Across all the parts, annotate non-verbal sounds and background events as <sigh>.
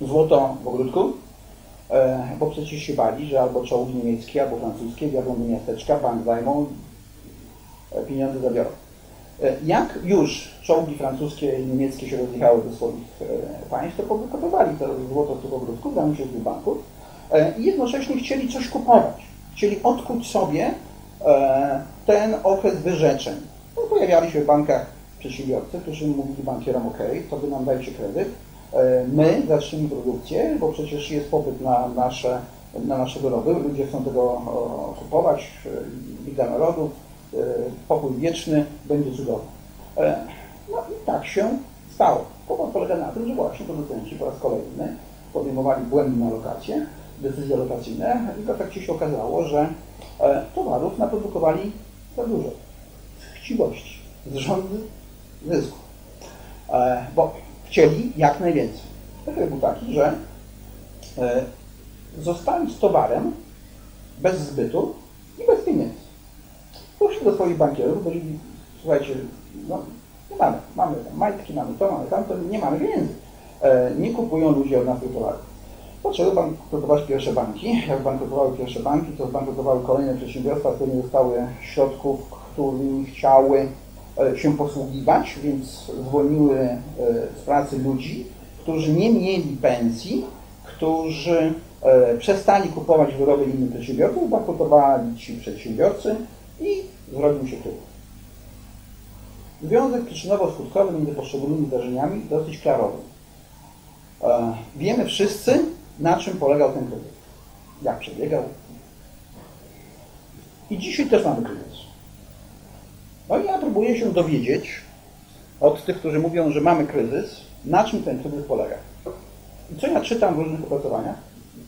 złoto w ogródku, e, bo przecież się bali, że albo czołgi niemieckie, albo francuskie wjadą do miasteczka, bank zajmą, e, pieniądze zabiorą. E, Jak już czołgi francuskie i niemieckie się rozjechały do swoich e, państw, to powykopywali to złoto z tych ogródków, dały się z banków e, i jednocześnie chcieli coś kupować. Chcieli odkuć sobie e, ten okres wyrzeczeń. No, pojawiali się w bankach przedsiębiorcy, którzy mówili bankierom, ok, to wy nam dajcie kredyt, e, my zaczniemy produkcję, bo przecież jest popyt na nasze, na nasze wyroby, ludzie chcą tego kupować, e, Liga Narodów, e, pokój wieczny, będzie cudowny. No i tak się stało. Kłopot polega na tym, że właśnie producenci po raz kolejny podejmowali błędne alokacje, decyzje alokacyjne i w efekcie się okazało, że towarów naprodukowali za dużo. Z chciwości, z rządy zysku. Bo chcieli jak najwięcej. Efekt był taki, że e, zostali z towarem bez zbytu i bez pieniędzy. Poszli do swoich bankierów, powiedzieli, słuchajcie, no nie mamy, mamy majtki, mamy to, mamy tamto, nie mamy pieniędzy. E, nie kupują ludzie od nas tych towarów. Zaczęły bankrutować pierwsze banki. Jak bankrutowały pierwsze banki, to zbankrutowały kolejne przedsiębiorstwa, które nie dostały środków, którymi chciały się posługiwać, więc zwolniły e, z pracy ludzi, którzy nie mieli pensji, którzy e, przestali kupować wyroby innych przedsiębiorców, bankrutowali ci przedsiębiorcy i zrobił się kryzys. Związek przyczynowo-skutkowy między poszczególnymi zdarzeniami dosyć klarowny. E, Wiemy wszyscy, na czym polegał ten kryzys. Jak przebiegał. I dzisiaj też mamy kryzys. No i ja próbuję się dowiedzieć od tych, którzy mówią, że mamy kryzys, na czym ten kryzys polega. I co ja czytam w różnych opracowaniach?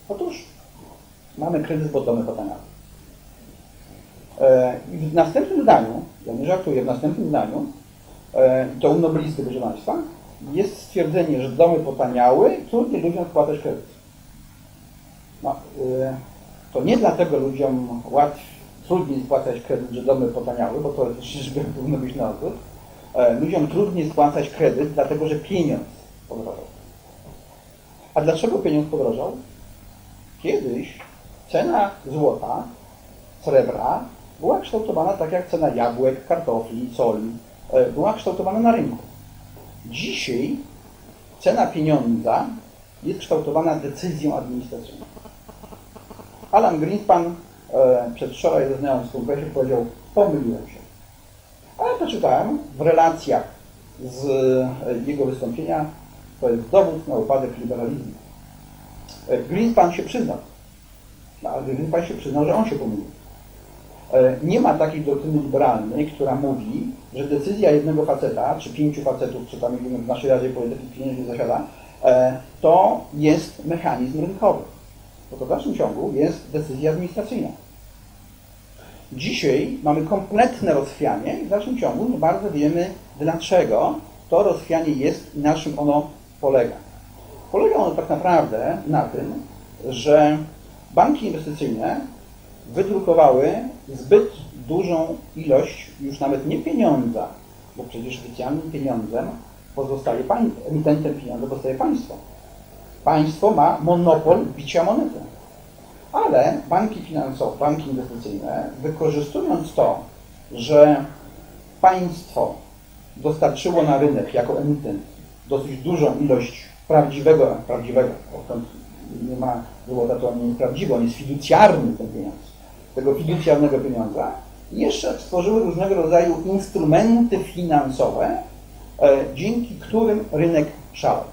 Otóż mamy kryzys, bo domy. E, I w następnym zdaniu, ja nie żartuję, w następnym zdaniu, e, to u noblisty, proszę Państwa, jest stwierdzenie, że domy potaniały trudniej ludziom spłacać kredyt. No, e, to nie dlatego ludziom łatwiej, trudniej spłacać kredyt, że domy potaniały, bo to czyżby powinno być na odwrót. E, Ludziom trudniej spłacać kredyt, dlatego że pieniądz podrożał. A dlaczego pieniądz podrożał? Kiedyś cena złota, srebra była kształtowana tak jak cena jabłek, kartofli, soli. E, Była kształtowana na rynku. Dzisiaj cena pieniądza jest kształtowana decyzją administracyjną. Alan Greenspan e, przedwczoraj zeznając w kongresie powiedział, pomyliłem się. Ale przeczytałem w relacjach z e, jego wystąpienia, to jest dowód na upadek liberalizmu. E, Greenspan się przyznał, no, ale Greenspan się przyznał, że on się pomylił. E, Nie ma takiej doktryny liberalnej, która mówi, że decyzja jednego faceta, czy pięciu facetów, czy tam w naszej Radzie Polityki Pieniężnej zasiada, to jest mechanizm rynkowy. Bo to w dalszym ciągu jest decyzja administracyjna. Dzisiaj mamy kompletne rozchwianie i w dalszym ciągu nie bardzo wiemy, dlaczego to rozchwianie jest i na czym ono polega. Polega ono tak naprawdę na tym, że banki inwestycyjne wydrukowały zbyt dużą ilość już nawet nie pieniądza, bo przecież oficjalnym pieniądzem pozostaje pań, emitentem pieniądza pozostaje państwo. Państwo ma monopol bicia monety. Ale banki finansowe, banki inwestycyjne, wykorzystując to, że państwo dostarczyło na rynek jako emitent dosyć dużą ilość prawdziwego, prawdziwego, bo stąd nie ma złota, to on nie on jest fiducjarny ten pieniądz, tego fiducjarnego pieniądza, jeszcze stworzyły różnego rodzaju instrumenty finansowe, e, dzięki którym rynek szalał.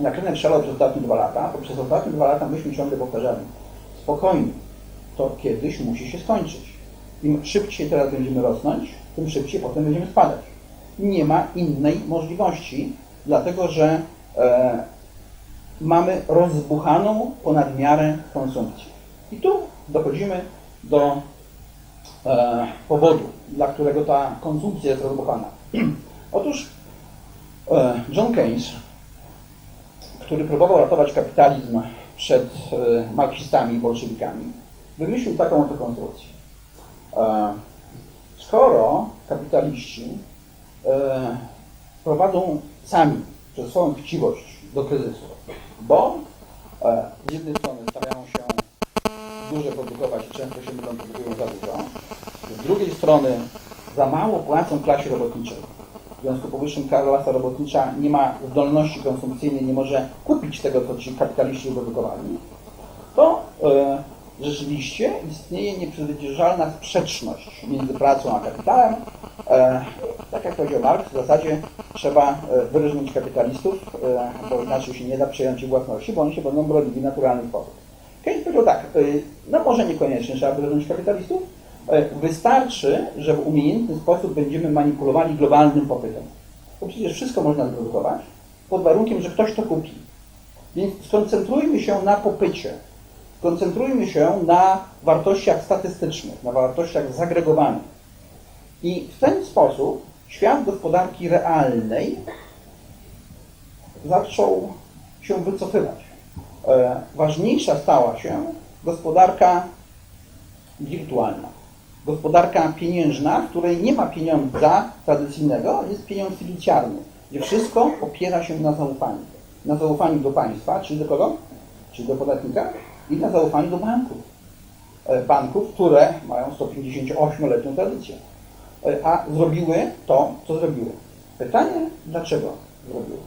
Jak rynek szalał przez ostatnie dwa lata, to przez ostatnie dwa lata myśmy ciągle powtarzali, spokojnie, to kiedyś musi się skończyć. Im szybciej teraz będziemy rosnąć, tym szybciej potem będziemy spadać. Nie ma innej możliwości, dlatego że e, mamy rozbuchaną ponad miarę konsumpcję. I tu dochodzimy do e, powodu, dla którego ta konsumpcja jest rozbuchana. <clears throat> Otóż e, John Keynes, który próbował ratować kapitalizm przed e, marksistami i bolszewikami, wymyślił taką oto konstrukcję. E, skoro kapitaliści e, prowadzą sami przez swoją chciwość do kryzysu, bo z jednej strony starają się duże produkować i często się mylą, produkują za dużo. Z drugiej strony za mało płacą klasie robotniczej. Związku powyższym klasa robotnicza nie ma zdolności konsumpcyjnej, nie może kupić tego, co ci kapitaliści produkowali. To e, rzeczywiście istnieje nieprzezwyciężalna sprzeczność między pracą a kapitałem. E, tak jak powiedział Marx, w zasadzie trzeba e, wyróżnić kapitalistów, e, bo inaczej się nie da przejąć ich własności, bo oni się będą bronili w naturalny sposób. Keynes powiedział tak, e, no może niekoniecznie trzeba wyróżnić kapitalistów, wystarczy, że w umiejętny sposób będziemy manipulowali globalnym popytem. Bo przecież wszystko można zprodukować pod warunkiem, że ktoś to kupi. Więc skoncentrujmy się na popycie. Koncentrujmy się na wartościach statystycznych, na wartościach zagregowanych. I w ten sposób świat gospodarki realnej zaczął się wycofywać. E, ważniejsza stała się gospodarka wirtualna. Gospodarka pieniężna, w której nie ma pieniądza tradycyjnego, jest pieniądz fiducjarny, gdzie wszystko opiera się na zaufaniu. Na zaufaniu do państwa, czyli do kogo? Czyli do podatnika i na zaufaniu do banków. E, banków, które mają 158-letnią tradycję. E, a zrobiły to, co zrobiły. Pytanie, dlaczego zrobiły?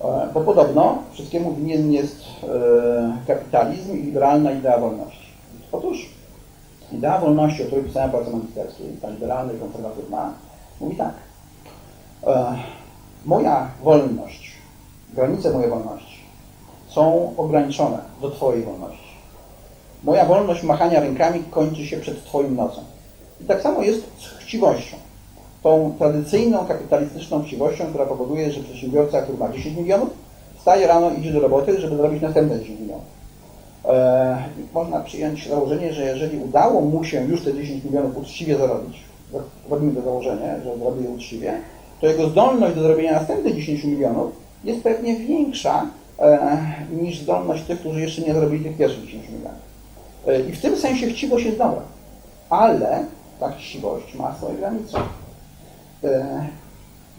E, bo podobno wszystkiemu winien jest kapitalizm i liberalna idea wolności. Otóż idea wolności, o której pisałem w pracy magisterskiej, ta liberalna i konserwatywna, mówi tak. Moja wolność, granice mojej wolności są ograniczone do Twojej wolności. Moja wolność machania rękami kończy się przed Twoim nosem. I tak samo jest z chciwością. Tą tradycyjną, kapitalistyczną chciwością, która powoduje, że przedsiębiorca, który ma 10 milionów, wstaje rano, idzie do roboty, żeby zrobić następne 10 milionów. Eee, można przyjąć założenie, że jeżeli udało mu się już te 10 milionów uczciwie zarobić, robimy to założenie, że zrobi je uczciwie, to jego zdolność do zrobienia następnych 10 milionów jest pewnie większa e, niż zdolność tych, którzy jeszcze nie zrobili tych pierwszych 10 milionów. E, I w tym sensie chciwość jest dobra. Ale ta chciwość ma swoje granice. E,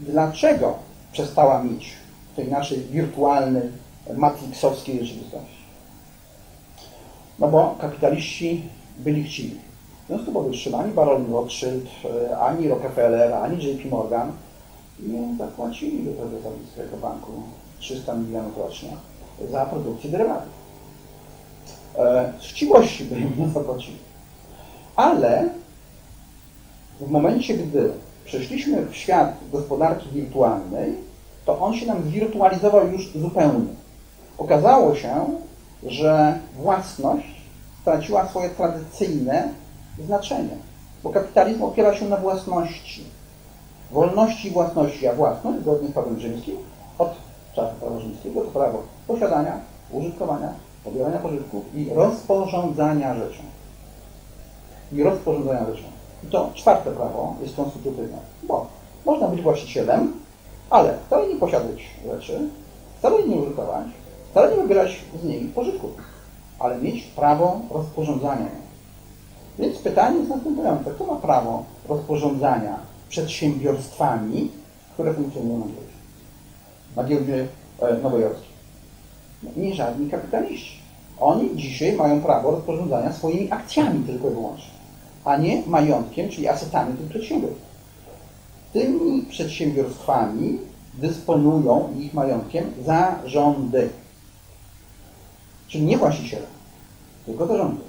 dlaczego przestała mieć w tej naszej wirtualnej, matrixowskiej rzeczywistości? No bo kapitaliści byli chciwi. W związku powyższym ani Baron Rothschild, e, ani Rockefeller, ani JP Morgan nie zapłacili do tego Saudijskiego Banku 300 milionów rocznie za produkcję deriwatów. E, z chciwości by im nie zapłacili. Ale w momencie, gdy przeszliśmy w świat gospodarki wirtualnej, to on się nam zwirtualizował już zupełnie. Okazało się, że własność straciła swoje tradycyjne znaczenie, bo kapitalizm opiera się na własności. Wolności i własności, a własność, zgodnie z prawem rzymskim, od czasu prawa rzymskiego to prawo posiadania, użytkowania, pobierania pożytków i rozporządzania rzeczą. I rozporządzania rzeczą. I to czwarte prawo jest konstytutywne, bo można być właścicielem, ale wcale nie posiadać rzeczy, wcale nie użytkować, wcale nie wybierać z niej pożytków, ale mieć prawo rozporządzania. Więc pytanie jest następujące. Kto ma prawo rozporządzania przedsiębiorstwami, które funkcjonują na giełdzie? Na giełdzie e, nowojorskiej. No, nie żadni kapitaliści. Oni dzisiaj mają prawo rozporządzania swoimi akcjami tylko i wyłącznie a nie majątkiem, czyli asetami tych przedsiębiorstw. Tymi przedsiębiorstwami dysponują ich majątkiem zarządy. Czyli nie właściciele, tylko zarządy.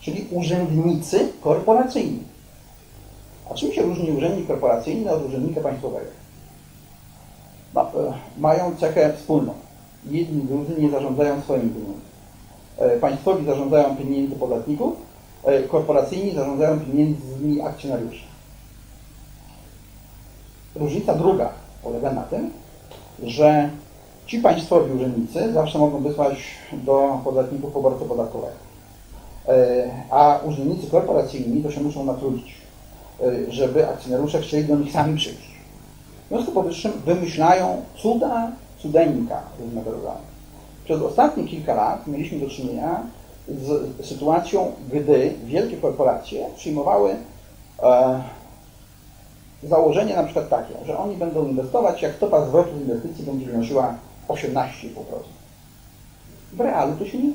Czyli urzędnicy korporacyjni. A czym się różni urzędnik korporacyjny od urzędnika państwowego? E, mają cechę wspólną. Jedni drudzy nie zarządzają swoimi pieniędzmi. E, państwowi zarządzają pieniędzy podatników, E, korporacyjni zarządzają pieniędzmi akcjonariuszy. Różnica druga polega na tym, że ci państwowi urzędnicy zawsze mogą wysłać do podatników poborcę podatkowego. E, a urzędnicy korporacyjni to się muszą natrudzić, e, żeby akcjonariusze chcieli do nich sami przyjść. W związku z powyższym wymyślają cuda, cudeńka różnego rodzaju. Przez ostatnie kilka lat mieliśmy do czynienia z sytuacją, gdy wielkie korporacje przyjmowały e, założenie na przykład takie, że oni będą inwestować, jak stopa zwrotu z inwestycji będzie wynosiła 18,5%. W realu to się nie